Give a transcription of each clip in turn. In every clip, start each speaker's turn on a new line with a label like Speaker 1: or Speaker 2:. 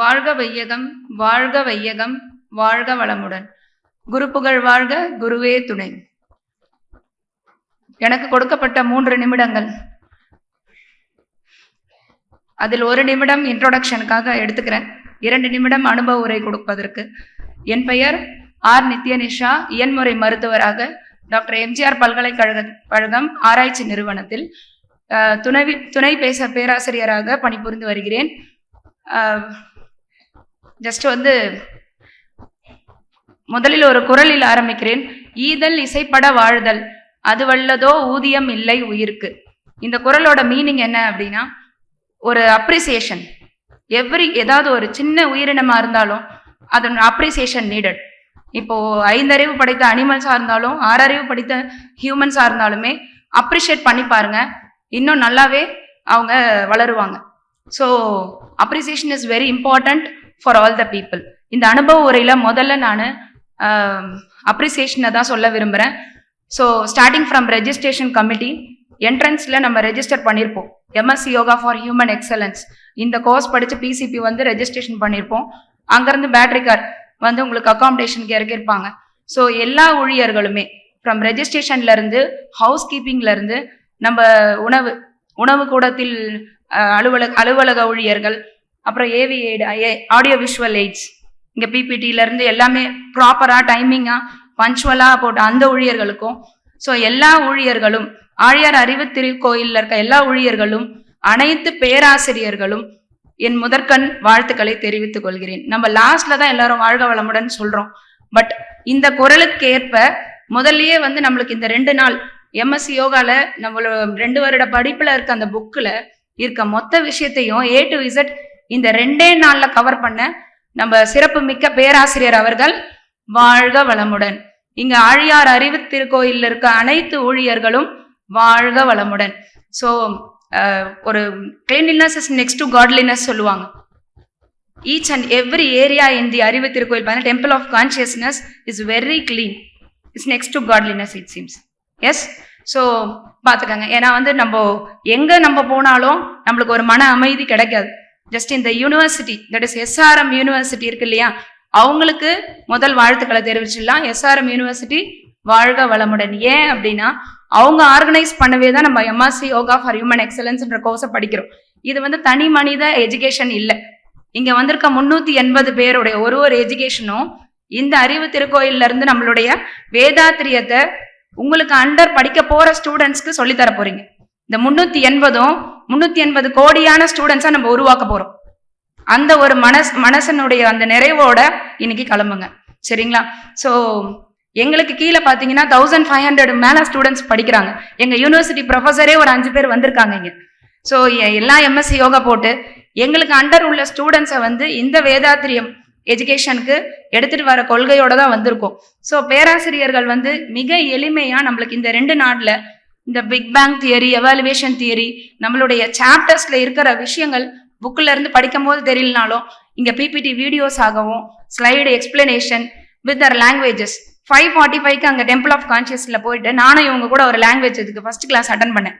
Speaker 1: வாழ்க வையகம் வாழ்க வையகம் வாழ்க வளமுடன். குரு புகழ் வாழ்க குருவே துணை. எனக்கு கொடுக்கப்பட்ட மூன்று நிமிடங்கள். அதில் ஒரு நிமிடம் இன்ட்ரோடக்ஷனுக்காக எடுத்துக்கிறேன். இரண்டு நிமிடம் அனுபவ உரை கொடுப்பதற்கு. என் பெயர் ஆர். நித்யநிஷா இயன்முறை மருத்துவராக டாக்டர் எம்ஜிஆர் பல்கலைக்கழக கழகம் ஆராய்ச்சி நிறுவனத்தில் துணைவி துணை துணை பேச பேராசிரியராக பணிபுரிந்து வருகிறேன். ஜஸ்ட் வந்து முதலில் ஒரு குரலில் ஆரம்பிக்கிறேன். ஈதல் இசைப்பட வாழ்தல் அது வல்லதோ ஊதியம் இல்லை உயிருக்கு. இந்த குரலோட மீனிங் என்ன அப்படின்னா ஒரு அப்ரிசியேஷன் எவ்ரி ஏதாவது ஒரு சின்ன உயிரினமாக இருந்தாலும் அதன் அப்ரிசியேஷன் நீடட் இப்போ ஐந்தறிவு படைத்த அனிமல்ஸாக இருந்தாலும் ஆறறிவு படித்த ஹியூமன்ஸாக இருந்தாலுமே அப்ரிஷியேட் பண்ணி பாருங்க. இன்னும் நல்லாவே அவங்க வளருவாங்க. So appreciation is very important for all the people இந்த அனுபவ உரையில முதல்ல நான் அப்ரிசியேஷனை தான் சொல்ல விரும்புகிறேன் so starting from registration committee என்ட்ரன்ஸில் நம்ம ரெஜிஸ்டர் பண்ணியிருப்போம் MSc yoga for human excellence இந்த கோர்ஸ் படித்து பிசிபி வந்து ரெஜிஸ்ட்ரேஷன் பண்ணியிருப்போம் அங்கேருந்து பேட்டரி கார் வந்து உங்களுக்கு அகாமடேஷனுக்கு இறக்கியிருப்பாங்க. ஸோ எல்லா ஊழியர்களுமே ஃப்ரம் ரெஜிஸ்ட்ரேஷன்லேருந்து ஹவுஸ் கீப்பிங்லேருந்து நம்ம உணவு உணவு கூடத்தில் அலுவலக அலுவலக ஊழியர்கள் அப்புறம் ஏவி ஆடியோ விஷுவல் எய்ட்ஸ் இங்கே பிபிடியிலேருந்து எல்லாமே ப்ராப்பராக டைமிங்காக பஞ்சுவலாக போட்ட அந்த ஊழியர்களுக்கும். ஸோ எல்லா ஊழியர்களும் ஆழியார் அறிவு திருக்கோயிலில் இருக்க எல்லா ஊழியர்களும் அனைத்து பேராசிரியர்களும் என் முதற்கண் வாழ்த்துக்களை தெரிவித்துக் கொள்கிறேன். நம்ம லாஸ்ட்ல தான் எல்லாரும் வாழ்க வளமுடன் சொல்றோம். பட் இந்த குரலுக்கு ஏற்ப முதல்லயே வந்து நம்மளுக்கு இந்த ரெண்டு நாள் எம்எஸ்சி யோகால நம்மளோட ரெண்டு வருட படிப்புல இருக்க அந்த புக்கில் இருக்க மொத்த விஷயத்தையும் ஏ டு இசட் இந்த ரெண்டே நாள்ல கவர் பண்ண நம்ம சிறப்பு மிக்க பேராசிரியர் அவர்கள் வாழ்க வளமுடன். இங்க ஆழியார் அறிவு திருக்கோயில்ல இருக்க அனைத்து ஊழியர்களும் வாழ்க வளமுடன். ஸோ ஒரு cleanliness is next to godliness சொல்லுவாங்க. Each and every area in the அறிவு திருக்கோயில் பார்த்தா temple of consciousness is very clean it's next to godliness it seems yes so பார்த்துக்கங்க. ஏன்னா வந்து நம்ம எங்கே நம்ம போனாலும் நம்மளுக்கு ஒரு மன அமைதி கிடைக்காது. ஜஸ்ட் இந்த university that is SRM university இருக்கு இல்லையா? அவங்களுக்கு முதல் வாழ்த்துக்களை தெரிவிச்சிடலாம். எஸ்ஆர்எம் யூனிவர்சிட்டி வாழ்க வளமுடன். ஏன் அப்படின்னா அவங்க ஆர்கனைஸ் பண்ணவே தான் நம்ம எம்ஆர்சி யோகா ஃபார் ஹியூமன் எக்ஸலன்ஸ்ன்ற கோர்ஸை படிக்கிறோம். இது வந்து தனி மனித எஜுகேஷன் இல்லை. இங்க வந்திருக்க முன்னூத்தி எண்பது பேருடைய ஒரு ஒரு எஜுகேஷனும் இந்த அறிவு திருக்கோயில்ல இருந்து நம்மளுடைய வேதாத்திரியத்தை உங்களுக்கு அண்டர் படிக்க போற ஸ்டூடெண்ட்ஸ்க்கு சொல்லித்தர போகிறீங்க போறீங்க. இந்த முன்னூத்தி எண்பதும் முன்னூத்தி எண்பது கோடியான ஸ்டூடெண்ட்ஸா நம்ம உருவாக்க போறோம். அந்த ஒரு மனஸ் மனசனுடைய அந்த நிறைவோட இன்னைக்கு கிளம்புங்க. சரிங்களா? ஸோ எங்களுக்கு கீழே பார்த்தீங்கன்னா தௌசண்ட் ஃபைவ் ஹண்ட்ரட் மேலே ஸ்டூடெண்ட்ஸ் படிக்கிறாங்க. எங்கள் யூனிவர்சிட்டி ப்ரொஃபஸரே ஒரு அஞ்சு பேர் வந்திருக்காங்க இங்கே. ஸோ எல்லா எம்எஸ்சி யோகா போட்டு எங்களுக்கு அண்டர் உள்ள ஸ்டூடெண்ட்ஸை வந்து இந்த வேதாத்திரியம் எஜுகேஷனுக்கு எடுத்துட்டு வர கொள்கையோட தான் வந்திருக்கோம். ஸோ பேராசிரியர்கள் வந்து மிக எளிமையாக நம்மளுக்கு இந்த ரெண்டு நாட்டில் இந்த big bang theory evaluation theory நம்மளுடைய சாப்டர்ஸ்ல இருக்கிற விஷயங்கள் புக்கில் இருந்து படிக்கும் போது தெரியலனாலும் இங்கே பிபிடி வீடியோஸ் ஆகவும் slide explanation with three languages five forty ஃபைவ்க்கு அங்கே டெம்பிள் ஆஃப் கான்சியஸில் போயிட்டு நானும் இவங்க கூட ஒரு லாங்குவேஜ் இதுக்கு ஃபர்ஸ்ட் கிளாஸ் அட்டன் பண்ணேன்.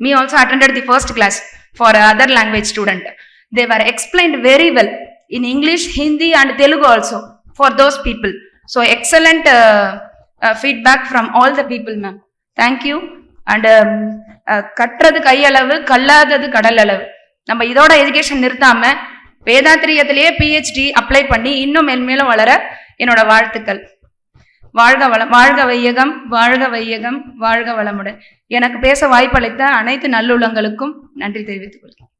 Speaker 1: Me also attended the first class for other language student they are explained very well in English Hindi and Telugu also for those people so excellent feedback from all the people ma'am thank you and um, uh, கட்டுறது கையளவு கல்லாதது கடல் அளவு நம்ம இதோட education நிறுத்தாம வேதாத்திரியத்திலேயே PhD apply பண்ணி இன்னும் மென்மேலும் வளர என்னோட வாழ்த்துக்கள். வாழ்க வளம் வாழ்க வையகம் வாழ்க வையகம் வாழ்க வளமுடன். எனக்கு பேச வாய்ப்பளித்த அனைத்து நல்லுள்ளங்களுக்கும் நன்றி தெரிவித்துக் கொள்கிறேன்.